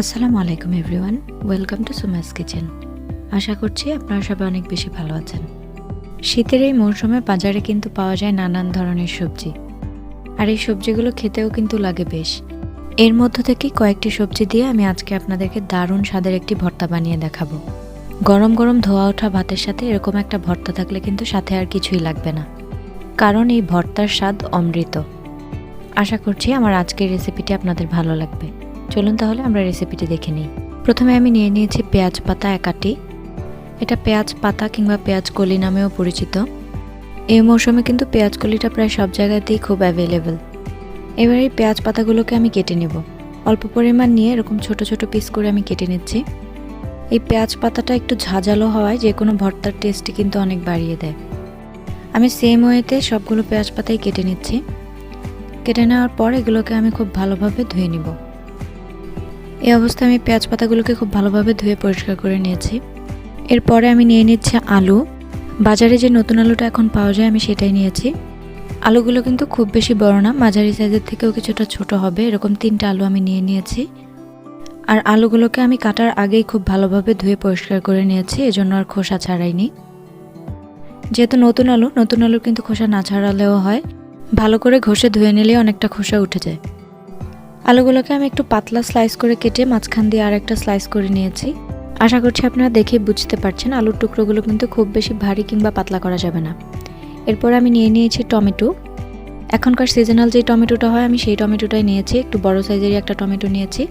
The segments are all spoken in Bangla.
আসসালামু আলাইকুম everyone, welcome to Suma's kitchen. আশা করছি আপনারা সবাই অনেক বেশি ভালো আছেন। শীতের এই মৌসুমে বাজারে কিন্তু পাওয়া যায় নানান ধরনের সবজি। আর এই সবজিগুলো খেতেও কিন্তু লাগে বেশ। এর মধ্য থেকে কয়েকটি সবজি দিয়ে আমি আজকে আপনাদেরকে দারুণ স্বাদের একটি ভর্তা বানিয়ে দেখাবো। গরম গরম ধোয়া ওঠা ভাতের সাথে এরকম একটা ভর্তা থাকলে কিন্তু সাথে আর কিছুই লাগবে না। কারণ এই ভর্তার স্বাদ অমৃত। আশা করছি আমার আজকের রেসিপিটি আপনাদের ভালো লাগবে। চলুন তাহলে আমরা রেসিপিটি দেখে নিই। প্রথমে আমি নিয়ে নিয়েছি পেঁয়াজ পাতা একাটি এটা পেঁয়াজ পাতা কিংবা পেঁয়াজ কলি নামেও পরিচিত। এই মৌসুমে কিন্তু পেঁয়াজ কলিটা প্রায় সব জায়গাতেই খুব অ্যাভেলেবেল এবার এই পেঁয়াজ পাতাগুলোকে আমি কেটে নেব। অল্প পরিমাণ নিয়ে এরকম ছোট ছোট পিস করে আমি কেটে নিচ্ছি। এই পেঁয়াজ পাতাটা একটু ঝাঁঝালো হওয়ায় যে কোনো ভর্তার টেস্টই কিন্তু অনেক বাড়িয়ে দেয়। আমি সেম ওয়েতে সবগুলো পেঁয়াজ পাতাই কেটে নিচ্ছি। কেটে নেওয়ার পর এগুলোকে আমি খুব ভালোভাবে ধুয়ে নিব। এই অবস্থায় আমি পেঁয়াজ পাতাগুলোকে খুব ভালোভাবে ধুয়ে পরিষ্কার করে নিয়েছি। এরপরে আমি নিয়ে নিচ্ছি আলু। বাজারে যে নতুন আলুটা এখন পাওয়া যায়, আমি সেটাই নিয়েছি। আলুগুলো কিন্তু খুব বেশি বড় না, মাঝারি সাইজের থেকেও কিছুটা ছোট হবে, এরকম তিনটা আলু আমি নিয়ে নিয়েছি। আর আলুগুলোকে আমি কাটার আগেই খুব ভালোভাবে ধুয়ে পরিষ্কার করে নিয়েছি, এজন্য আর খোসা ছাড়াইনি। যেহেতু নতুন আলু, নতুন আলুর কিন্তু খোসা না ছাড়ালেও হয়। ভালো করে ঘষে ধুয়ে নিলে অনেকটা খোসা উঠে যায়। আলুগুলোকে আমি একটু পাতলা স্লাইস করে কেটে মাঝখান দিয়ে আর একটা স্লাইস করে নিয়েছি। আশা করছি আপনারা দেখে বুঝতে পারছেন, আলুর টুকরোগুলো কিন্তু খুব বেশি ভারী কিংবা পাতলা করা যাবে না। এরপর আমি নিয়ে নিয়েছি টমেটো। এখনকার সিজনাল যে টমেটোটা হয়, আমি সেই টমেটোটাই নিয়েছি, একটু বড় সাইজেরই একটা টমেটো নিয়েছি।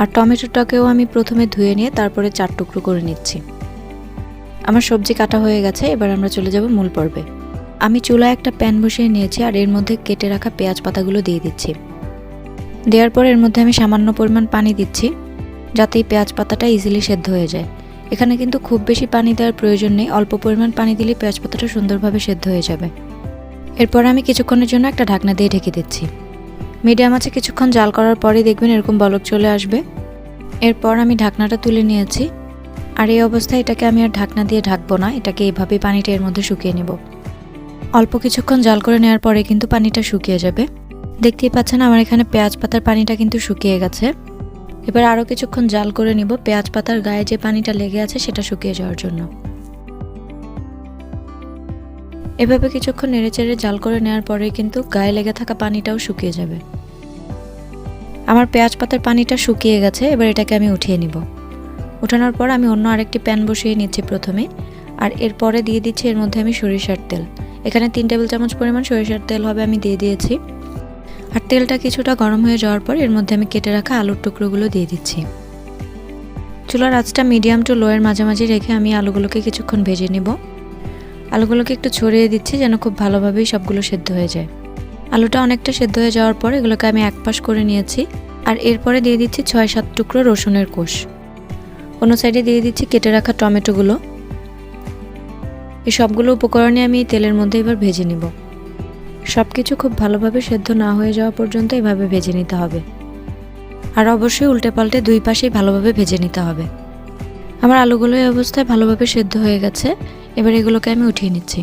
আর টমেটোটাকেও আমি প্রথমে ধুয়ে নিয়ে তারপরে চার টুকরো করে নিচ্ছি। আমার সবজি কাটা হয়ে গেছে, এবার আমরা চলে যাব মূল পর্বে। আমি চুলায় একটা প্যান বসিয়ে নিয়েছি আর এর মধ্যে কেটে রাখা পেঁয়াজ পাতাগুলো দিয়ে দিচ্ছি। দেওয়ার পর এর মধ্যে আমি সামান্য পরিমাণ পানি দিচ্ছি যাতে এই পেঁয়াজ পাতাটা ইজিলি সেদ্ধ হয়ে যায়। এখানে কিন্তু খুব বেশি পানি দেওয়ার প্রয়োজন নেই, অল্প পরিমাণ পানি দিলে পেঁয়াজ পাতাটা সুন্দরভাবে সেদ্ধ হয়ে যাবে। এরপর আমি কিছুক্ষণের জন্য একটা ঢাকনা দিয়ে ঢেকে দিচ্ছি। মিডিয়াম আছে কিছুক্ষণ জাল করার পরে দেখবেন এরকম বলক চলে আসবে। এরপর আমি ঢাকনাটা তুলে নিয়েছি। আর এই অবস্থায় এটাকে আমি আর ঢাকনা দিয়ে ঢাকবো না, এটাকে এইভাবেই পানিটা এর মধ্যে শুকিয়ে নেব। অল্প কিছুক্ষণ জাল করে নেওয়ার পরে কিন্তু পানিটা শুকিয়ে যাবে। দেখতেই পাচ্ছেন আমার এখানে পেঁয়াজ পাতার পানিটা কিন্তু শুকিয়ে গেছে। এবার আরও কিছুক্ষণ জাল করে নিব। পেঁয়াজ পাতার গায়ে যে পানিটা লেগে আছে সেটা শুকিয়ে যাওয়ার জন্য। এভাবে কিছুক্ষণ নেড়েচেড়ে জাল করে নেওয়ার পরে কিন্তু গায়ে লেগে থাকা পানিটাও শুকিয়ে যাবে। আমার পেঁয়াজ পাতার পানিটা শুকিয়ে গেছে, এবার এটাকে আমি উঠিয়ে নিব। উঠানোর পর আমি অন্য আরেকটি প্যান বসিয়ে নিচ্ছি প্রথমে, আর এরপরে দিয়ে দিচ্ছি এর মধ্যে আমি সরিষার তেল। এখানে তিন টেবিল চামচ পরিমাণ সরিষার তেল হবে আমি দিয়ে দিয়েছি। আর তেলটা কিছুটা গরম হয়ে যাওয়ার পর এর মধ্যে আমি কেটে রাখা আলুর টুকরোগুলো দিয়ে দিচ্ছি। চুলার আঁচটা মিডিয়াম টু লোয়ের মাঝামাঝি রেখে আমি আলুগুলোকে কিছুক্ষণ ভেজে নেব। আলুগুলোকে একটু ছড়িয়ে দিচ্ছি যেন খুব ভালোভাবেই সবগুলো সেদ্ধ হয়ে যায়। আলুটা অনেকটা সেদ্ধ হয়ে যাওয়ার পর এগুলোকে আমি এক পাশ করে নিয়েছি আর এরপরে দিয়ে দিচ্ছি ছয় সাত টুকরো রসুনের কোষ। অন্য সাইডে দিয়ে দিচ্ছি কেটে রাখা টমেটোগুলো। এই সবগুলো উপকরণে আমি তেলের মধ্যে এবার ভেজে নিব। সব কিছু খুব ভালোভাবে সেদ্ধ না হয়ে যাওয়া পর্যন্ত এভাবে ভেজে নিতে হবে। আর অবশ্যই উল্টে পাল্টে দুই পাশেই ভালোভাবে ভেজে নিতে হবে। আমার আলুগুলো এই অবস্থায় ভালোভাবে সেদ্ধ হয়ে গেছে, এবার এগুলোকে আমি উঠিয়ে নিচ্ছি।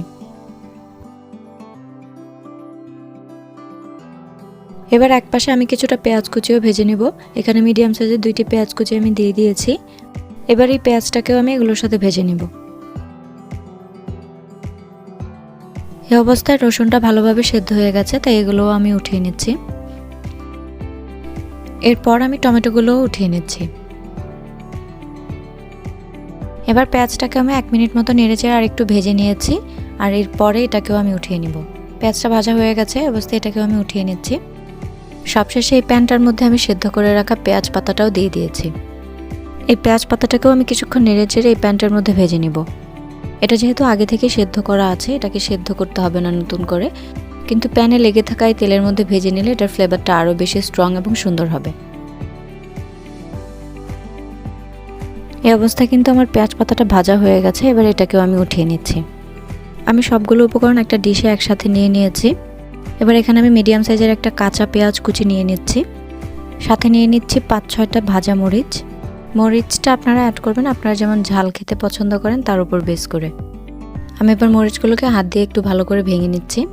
এবার এক পাশে আমি কিছুটা পেঁয়াজ কুচিও ভেজে নিব। এখানে মিডিয়াম সাইজের দুইটি পেঁয়াজ কুচি আমি দিয়ে দিয়েছি। এবার এই পেঁয়াজটাকেও আমি এগুলোর সাথে ভেজে নিব। এই অবস্থায় রসুনটা ভালোভাবে সেদ্ধ হয়ে গেছে, তাই এগুলোও আমি উঠিয়ে নিচ্ছি। এরপর আমি টমেটোগুলোও উঠিয়ে নিচ্ছি। এবার পেঁয়াজটাকে আমি এক মিনিট মতো নেড়েচেড়ে আর একটু ভেজে নিয়েছি, আর এরপরে এটাকেও আমি উঠিয়ে নিব। পেঁয়াজটা ভাজা হয়ে গেছে অবস্থায় এটাকেও আমি উঠিয়ে নিচ্ছি। সবশেষে এই প্যানটার মধ্যে আমি সেদ্ধ করে রাখা পেঁয়াজ পাতাটাও দিয়ে দিয়েছি। এই পেঁয়াজ পাতাটাকেও আমি কিছুক্ষণ নেড়েচেড়ে এই প্যানটার মধ্যে ভেজে নিব। এটা যেহেতু আগে থেকে সেদ্ধ করা আছে, এটাকে সেদ্ধ করতে হবে না নতুন করে। কিন্তু প্যানে লেগে থাকায় তেলের মধ্যে ভেজে নিলে এটার ফ্লেভারটা আরও বেশি স্ট্রং এবং সুন্দর হবে। এই অবস্থায় কিন্তু আমার পেঁয়াজ পাতাটা ভাজা হয়ে গেছে, এবার এটাকেও আমি উঠিয়ে নিচ্ছি। আমি সবগুলো উপকরণ একটা ডিশে একসাথে নিয়ে নিয়েছি। এবার এখানে আমি মিডিয়াম সাইজের একটা কাঁচা পেঁয়াজ কুচি নিয়ে নিচ্ছি। সাথে নিয়ে নিচ্ছি পাঁচ ছয়টা ভাজা মরিচ। মরিচটা আপনারা অ্যাড করবেন। আপনারা যেমন ঝাল খেতে পছন্দ করেন, তার উপর বেস করে। আমি এবার মরিচগুলোকে হাত দিয়ে একটু ভালো করে ভেঙে নিচ্ছি।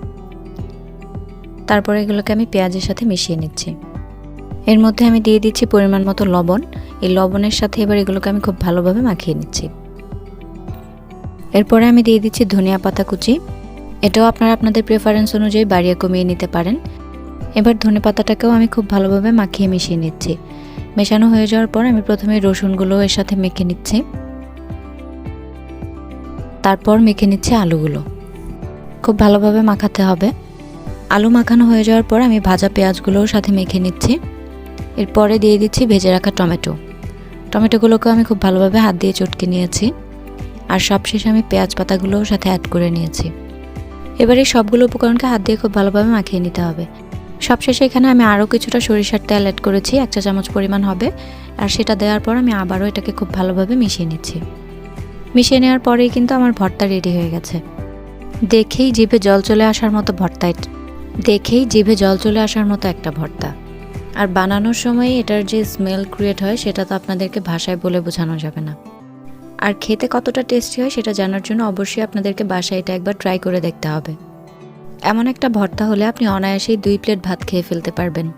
তারপরে এগুলোকে আমি পেঁয়াজের সাথে মিশিয়ে নিচ্ছি। এর মধ্যে আমি দিয়ে দিচ্ছি পরিমাণ মতো লবণ। এই লবণের সাথে এবার এগুলোকে আমি খুব ভালোভাবে মাখিয়ে নিচ্ছি। এরপরে আমি দিয়ে দিচ্ছি ধনিয়া পাতা কুচি। এটাও আপনারা আপনাদের প্রেফারেন্স অনুযায়ী বাড়িয়ে কমিয়ে নিতে পারেন। এবার ধনে পাতাটাকেও আমি খুব ভালোভাবে মাখিয়ে মিশিয়ে নিচ্ছি। মেশানো হয়ে যাওয়ার পর আমি প্রথমে রসুনগুলো এর সাথে মেখে নিচ্ছি। তারপর মেখে নিচ্ছি আলুগুলো। খুব ভালোভাবে মাখাতে হবে। আলু মাখানো হয়ে যাওয়ার পর আমি ভাজা পেঁয়াজগুলোও সাথে মেখে নিচ্ছি। এরপরে দিয়ে দিচ্ছি ভেজে রাখা টমেটো। টমেটোগুলোকেও আমি খুব ভালোভাবে হাত দিয়ে চটকে নিয়েছি। আর সবশেষে আমি পেঁয়াজ পাতাগুলোও সাথে অ্যাড করে নিয়েছি। এবারে সবগুলো উপকরণকে হাত দিয়ে খুব ভালোভাবে মাখিয়ে নিতে হবে। সবশেষে এখানে আমি আরও কিছুটা সরিষার তেল অ্যাড করেছি, এক চা চামচ পরিমাণ হবে। আর সেটা দেওয়ার পর আমি আবারও এটাকে খুব ভালোভাবে মিশিয়ে নিচ্ছি। মিশিয়ে নেওয়ার পরেই কিন্তু আমার ভর্তা রেডি হয়ে গেছে। দেখেই জিভে জল চলে আসার মতো ভর্তা দেখেই জিভে জল চলে আসার মতো একটা ভর্তা। আর বানানোর সময় এটার যে স্মেল ক্রিয়েট হয়, সেটা তো আপনাদেরকে ভাষায় বলে বোঝানো যাবে না। আর খেতে কতটা টেস্টি হয়, সেটা জানার জন্য অবশ্যই আপনাদেরকে বাসায় এটা একবার ট্রাই করে দেখতে হবে। এমন একটা ভর্তা হলে আপনি অনায়াসেই দুই প্লেট ভাত খেয়ে ফেলতে পারবেন।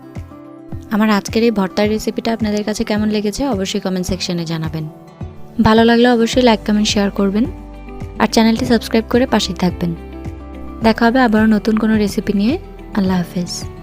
আমার আজকের এই ভর্তার রেসিপিটা আপনাদের কাছে কেমন লেগেছে অবশ্যই কমেন্ট সেকশনে জানাবেন। ভালো লাগলে অবশ্যই লাইক কমেন্ট শেয়ার করবেন আর চ্যানেলটি সাবস্ক্রাইব করে পাশেই থাকবেন। দেখা হবে আবারও নতুন কোনো রেসিপি নিয়ে। আল্লাহ হাফেজ।